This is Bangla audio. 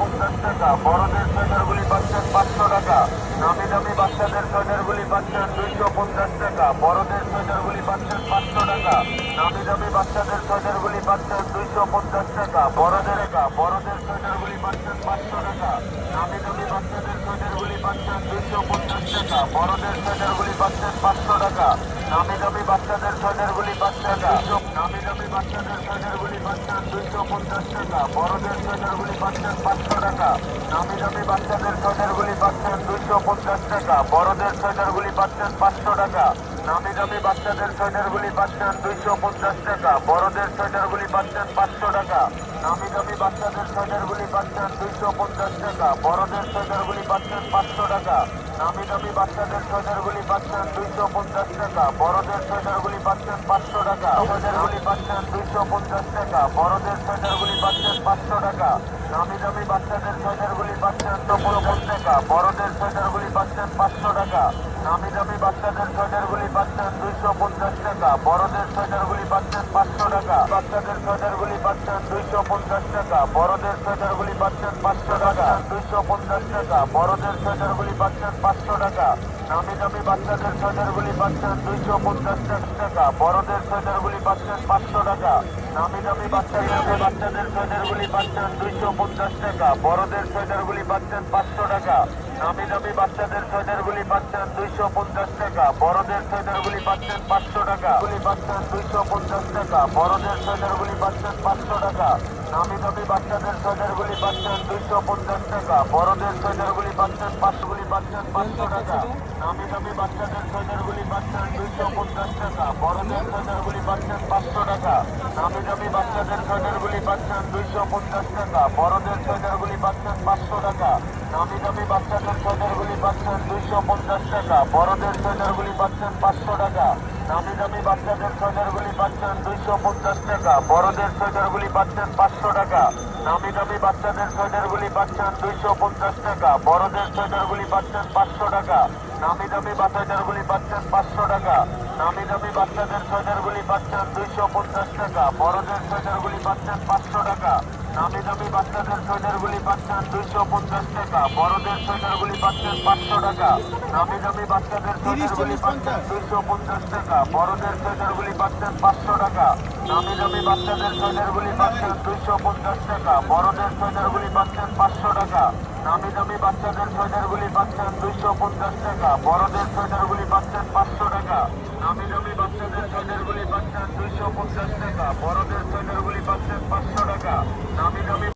পঞ্চাশ টাকা বড়দের সোয়েটারগুলি পাচ্ছেন পাঁচশো টাকা, নামি দামি বাচ্চাদের সোয়েটারগুলি পাচ্ছেন দুইশো পঞ্চাশ টাকা বড়দের সোয়েটারগুলি পাচ্ছেন পাঁচশো টাকা, নামি দামি বাচ্চাদের সোয়েটারগুলি পাচ্ছেন দুইশো পঞ্চাশ টাকা বড়দের একা বড়দের সোয়েটারগুলি পাচ্ছেন পাঁচশো টাকা, নামি দামি বাচ্চাদের সোয়েটারগুলি পাচ্ছেন দুইশো পঞ্চাশ টাকা বড়দের সোয়েটারগুলি পাচ্ছেন পাঁচশো টাকা। নামি দামি বাচ্চাদের সোয়েটারগুলি পাচ্ছেন দুইশো নামি দামি বাচ্চাদের সোয়েটারগুলি পাচ্ছেন দুইশো পঞ্চাশ টাকা বড়দের সোয়েটারগুলি পাচ্ছেন পাঁচশো টাকা নামি দামি বাচ্চাদের সোয়েটারগুলি পাচ্ছেন দুইশো পঞ্চাশ টাকা বড়দের সোয়েটারগুলি পাচ্ছেন পাঁচশো টাকা নামি দামি বাচ্চাদের সোয়েটারগুলি পাচ্ছেন দুইশো পঞ্চাশ টাকা বড়দের সোয়েটারগুলি পাচ্ছেন পাঁচশো টাকা নামি দামি বাচ্চাদের সোয়েটারগুলি পাচ্ছেন দুইশো পঞ্চাশ টাকা বড়দের সোয়েটারগুলি পাচ্ছেন পাঁচশো টাকা নামি দামি বাচ্চাদের সোয়েটারগুলি পাচ্ছেন দুইশো পঞ্চাশ টাকা বড়দের সোয়েটারগুলি পাচ্ছেন পাঁচশো টাকা। সোয়েটারগুলি পাচ্ছেন দুইশো পঞ্চাশ টাকা। বড়দের সোয়েটারগুলি পাচ্ছেন পাঁচশো টাকা। দামি দামি বাচ্চাদের সোয়েটারগুলি পাচ্ছেন পঞ্চাশ টাকা। বড়দের সোয়েটারগুলি পাচ্ছেন পাঁচশো টাকা। নামি দামি বাচ্চাদের সোয়েটারগুলি পাচ্ছেন দুইশো পঞ্চাশ টাকা, বড়দের সোয়েটারগুলি পাচ্ছেন পাঁচশো টাকা, বাচ্চাদের সোয়েটারগুলি পাচ্ছেন দুইশো পঞ্চাশ টাকা, বড়দের সোয়েটারগুলি পাচ্ছেন পাঁচশো টাকা, দুইশো পঞ্চাশ টাকা, বড়দের সোয়েটারগুলি পাচ্ছেন পাঁচশো টাকা নামি দামি বাচ্চাদের সোয়েটারগুলি পাচ্ছেন দুইশো পঞ্চাশ টাকা, বড়দের সোয়েটারগুলি পাচ্ছেন পাঁচশো টাকা নামি দামি বাচ্চাদের বাচ্চাদের সোয়েটারগুলি পাচ্ছেন দুইশো পঞ্চাশ টাকা, বড়দের সোয়েটারগুলি পাচ্ছেন পাঁচশো টাকা নামি দামি বাচ্চাদের সোয়েটারগুলি পাচ্ছেন দুইশো পঞ্চাশ টাকা, বড়দের সোয়েটারগুলি পাচ্ছেন পাঁচশো টাকা। গুলি পাচ্ছেন দুইশো পঞ্চাশ টাকা, বড়দের সোয়েটারগুলি পাচ্ছেন পাঁচশো টাকা। নামি দামি বাচ্চাদের সোয়েটারগুলি পাচ্ছেন দুইশো পঞ্চাশ টাকা, বড়দের সোয়েটারগুলি পাচ্ছেন পাঁচশোগুলি পাচ্ছেন পাঁচশো টাকা। নামি দামি বাচ্চাদের সোয়েটারগুলি পাচ্ছেন দুইশো পঞ্চাশ টাকা, বড়দের সোয়েটারগুলি পাচ্ছেন পাঁচশো টাকা। নামি দামি বাচ্চাদের সোয়েটারগুলি পাচ্ছেন দুইশো পঞ্চাশ টাকা, বড়দের সোয়েটারগুলি পাচ্ছেন পাঁচশো টাকা। নামি দামি বাচ্চাদের সোয়েটারগুলি পাচ্ছেন দুইশো পঞ্চাশ টাকা, বড়দের সোয়েটারগুলি পাচ্ছেন পাঁচশো টাকা নামি দামি বাচ্চাদের সোয়েটারগুলি পাচ্ছেন দুইশো পঞ্চাশ টাকা, বড়দের সোয়েটারগুলি পাচ্ছেন পাঁচশো টাকা নামি দামি বাচ্চাদের সোয়েটারগুলি পাচ্ছেন দুইশো পঞ্চাশ টাকা, বড়দের সোয়েটারগুলি পাচ্ছেন পাঁচশো টাকা নামি দামি সোয়েটারগুলি পাচ্ছেন পাঁচশো টাকা নামি দামি বাচ্চাদের সোয়েটারগুলি পাচ্ছেন দুইশো পঞ্চাশ টাকা, বড়দের সোয়েটারগুলি পাচ্ছেন পাঁচশো টাকা। নামি দামি বাচ্চাদের সোয়েটারগুলি পাচ্ছেন দুইশো পঞ্চাশ টাকা বড়দের সোয়েটারগুলি পাচ্ছেন পাঁচশো টাকা নামি দামি বাচ্চাদের সোয়েটারগুলি পাচ্ছেন দুইশো পঞ্চাশ টাকা বড়দের সোয়েটারগুলি পাচ্ছেন পাঁচশো টাকা নামি দামি বাচ্চাদের সোয়েটারগুলি পাচ্ছেন দুইশো পঞ্চাশ টাকা বড়দের সোয়েটারগুলি পাচ্ছেন পাঁচশো টাকা নামি দামি বাচ্চাদের সোয়েটারগুলি পাচ্ছেন দুইশো পঞ্চাশ টাকা বড়দের সোয়েটারগুলি পাচ্ছেন পাঁচশো টাকা নামি দামি বাচ্চাদের সোয়েটারগুলি